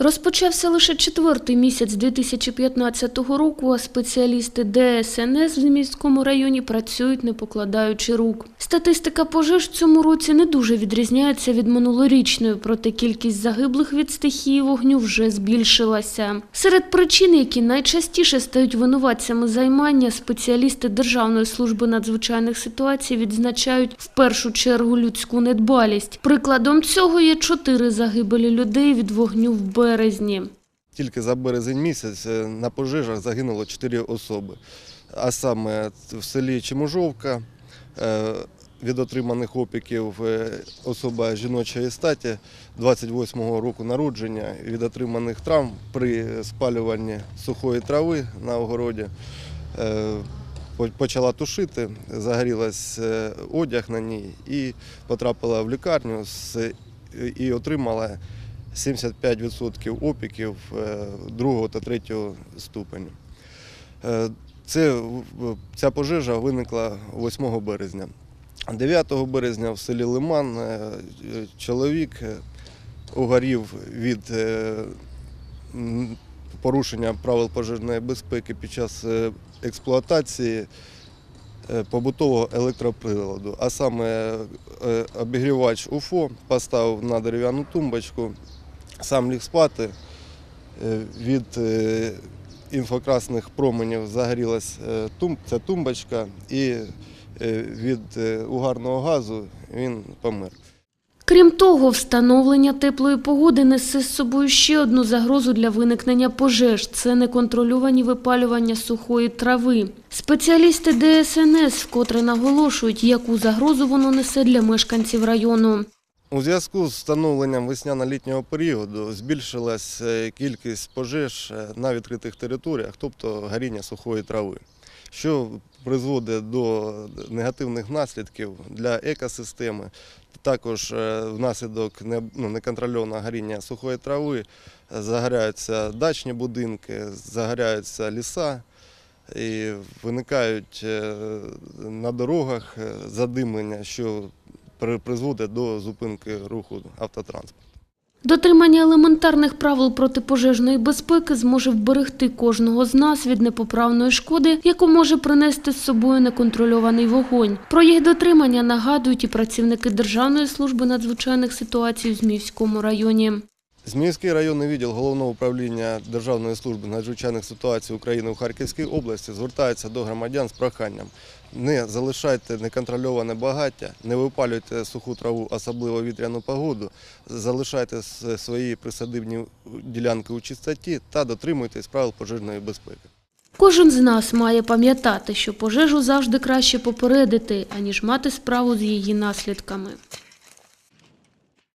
Розпочався лише четвертий місяць 2015 року, а спеціалісти ДСНС в Зміївському районі працюють не покладаючи рук. Статистика пожеж в цьому році не дуже відрізняється від минулорічної, проте кількість загиблих від стихії вогню вже збільшилася. Серед причин, які найчастіше стають винуватцями займання, спеціалісти Державної служби надзвичайних ситуацій відзначають в першу чергу людську недбалість. Прикладом цього є чотири загибелі людей від вогню в березні. Тільки за березень місяць е, на пожежах загинуло 4 особи. А саме в селі Чеможовка е, від отриманих опіків е, особа жіночої статі 28-го року народження від отриманих травм при спалюванні сухої трави на огороді. Почала тушити, загорілась одяг на ній і потрапила в лікарню і отримала 75% опіків е, другого та третього ступеню. Е, Це, ця пожежа виникла 8 березня. 9 березня в селі Лиман е, чоловік угорів від порушення правил пожежної безпеки під час експлуатації побутового електроприладу, а саме обігрівач УФО поставив на дерев'яну тумбочку, сам ліг спати. Е, Від е, інфокрасних променів загорілась е, ця тумбочка, і від угарного газу він помер. Крім того, встановлення теплої погоди несе з собою ще одну загрозу для виникнення пожеж – це неконтрольовані випалювання сухої трави. Спеціалісти ДСНС вкотре наголошують, яку загрозу воно несе для мешканців району. У зв'язку з встановленням весняно-літнього періоду збільшилась е, кількість пожеж е, на відкритих територіях, тобто горіння сухої трави, що призводить до негативних наслідків для екосистеми. Також е, внаслідок ну, неконтрольованого горіння сухої трави е, загоряються дачні будинки, загоряються ліса. І виникають на дорогах задимлення, що призводить до зупинки руху автотранспорту. Дотримання елементарних правил протипожежної безпеки зможе вберегти кожного з нас від непоправної шкоди, яку може принести з собою неконтрольований вогонь. Про їх дотримання нагадують і працівники Державної служби надзвичайних ситуацій у Зміївському районі. Зміївський районний відділ головного управління Державної служби надзвичайних ситуацій України у Харківській області звертається до громадян з проханням. Не залишайте неконтрольоване багаття, не випалюйте суху траву, особливо вітряну погоду, залишайте свої присадибні ділянки у чистоті та дотримуйтесь правил пожежної безпеки. Кожен з нас має пам'ятати, що пожежу завжди краще попередити, аніж мати справу з її наслідками.